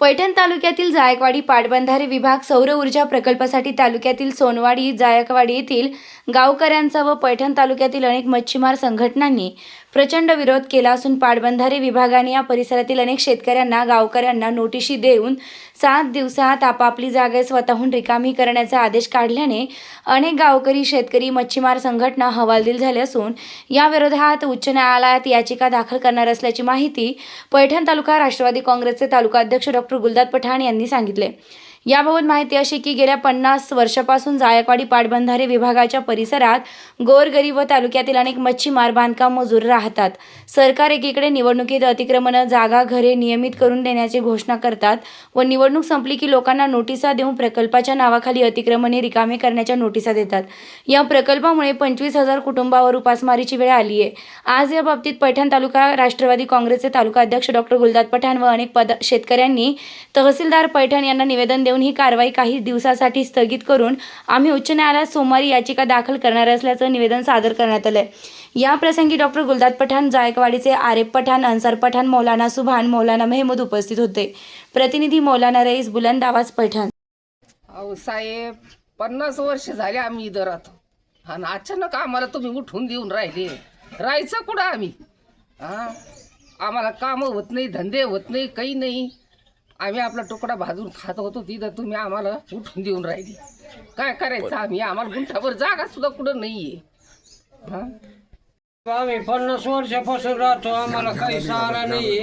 पैठण तालुक्यातील जायकवाडी पाटबंधारे विभाग सौर ऊर्जा प्रकल्पासाठी तालुक्यातील सोनवाडी जायकवाडी येथील गावकऱ्यांचा व पैठण तालुक्यातील अनेक मच्छीमार संघटनांनी प्रचंड विरोध केला असून पाटबंधारे विभागाने या परिसरातील अनेक शेतकऱ्यांना गावकऱ्यांना नोटिशी देऊन सात दिवसात आपापली जागा स्वतःहून रिकामी करण्याचा आदेश काढल्याने अनेक गावकरी शेतकरी मच्छीमार संघटना हवालदिल झाले असून या विरोधात उच्च न्यायालयात याचिका दाखल करणार असल्याची माहिती पैठण तालुका राष्ट्रवादी काँग्रेसचे तालुका अध्यक्ष डॉक्टर गुलदाद पठाण यांनी सांगितले. याबाबत माहिती अशी की गेल्या पन्नास वर्षापासून जायकवाडी पाटबंधारे विभागाच्या परिसरात गोरगरीब व तालुक्यातील अनेक मच्छीमार बांधकाम मजूर राहतात. सरकार एकीकडे निवडणुकीत अतिक्रमण जागा घरे नियमित करून देण्याची घोषणा करतात व निवडणूक संपली की लोकांना नोटिसा देऊन प्रकल्पाच्या नावाखाली अतिक्रमणे रिकामे करण्याच्या नोटिसा देतात. या प्रकल्पामुळे पंचवीस हजार कुटुंबावर उपासमारीची वेळ आली आहे आज या बाबतीत पैठण तालुका राष्ट्रवादी काँग्रेसचे तालुका अध्यक्ष डॉक्टर गुलदाद पठाण व अनेक पद शेतकऱ्यांनी तहसीलदार पैठण यांना निवेदन देऊन ही कारवाई काही दिवसासाठी स्थगित करून आम्ही उच्च न्यायालयात सोमवारी याचिका दाखल करणार असल्याचं निवेदन सादर करण्यात आलंय. या प्रसंगी डॉक्टर गुलदाद पठाण जायकवाडीचे आरेफ पठाण अन्सार पठाण मौलाना सुभान मौलाना मेहमूद उपस्थित होते. प्रतिनिधी मौलाना रईस बुलंद आवाज पठाण. अहो साहेब पन्नास वर्ष झाले आम्ही इथं राहतो. आणि अचानक आम्हाला तुम्ही उठून देऊन राहिले. राहायचं कुठं आम्ही? आम्हाला कामं होत नाही धंदे होत नाही काही नाही. आम्ही आपला तुकडा भाजून खात होतो तिथं तुम्ही आम्हाला उठून देऊन राहिली. काय करायचं आम्ही? आम्हाला गुंठाभर जागा सुद्धा कुठं नाही आहे हा? आम्ही पन्नास वर्षापासून राहतो आम्हाला काही सहारा नाही.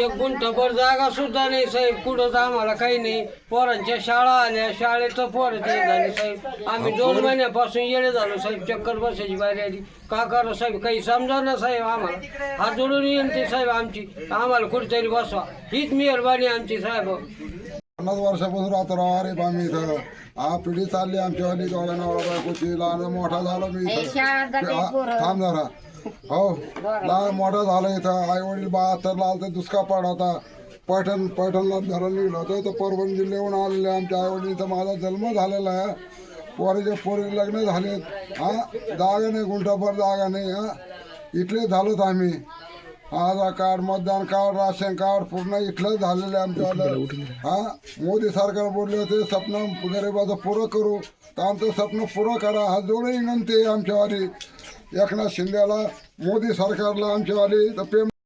एक गुंठभर जागा सुद्धा नाही साहेब. कुठंच आम्हाला काही नाही. पोरांच्या शाळा आल्या शाळेचं पोरं ते झाले साहेब. आम्ही दोन महिन्यापासून येडे झालो साहेब. चक्कर बसायची बाहेर आली. का करा साहेब? काही समजा ना साहेब आम्हाला. हात जोडून विनंती साहेब आमची. आम्हाला कुठेतरी बसवा. हीच मेहरबानी आमची साहेब. पन्नास वर्षापासून राहतो राव. अरे बा मी इथं. हा पिढी चालली आमच्या वाली दोघा नवरा बायकोची. लहान मोठा झाला मी इथं. हा, थांब जरा. हो लहान मोठा झालं इथं. आई वडील तर लाल तर दुष्काळ पड होता. पैठण पैठणला धरण निघलं होतं तर परभणी जिल्ह्याहून आलेले आमच्या आई वडील माझा जन्म झालेला आहे. पोरीचे पोरी लग्न झालेत. हा जागा नाही गुंठाभर जागा नाही हा. इथले झालोत आम्ही. आधार कार्ड मतदान कार्ड राशन कार्ड पूर्ण इथलं झालेलं आहे आमच्या हा मोदी सरकार बोलले होते स्वप्न गरिबाचं पुरं करू. तर आमचं स्वप्न पुरं करा. हा जोड विनंती आहे आमच्यावाली. एकनाथ शिंदेला मोदी सरकारला आमच्यावाली तर प्रेम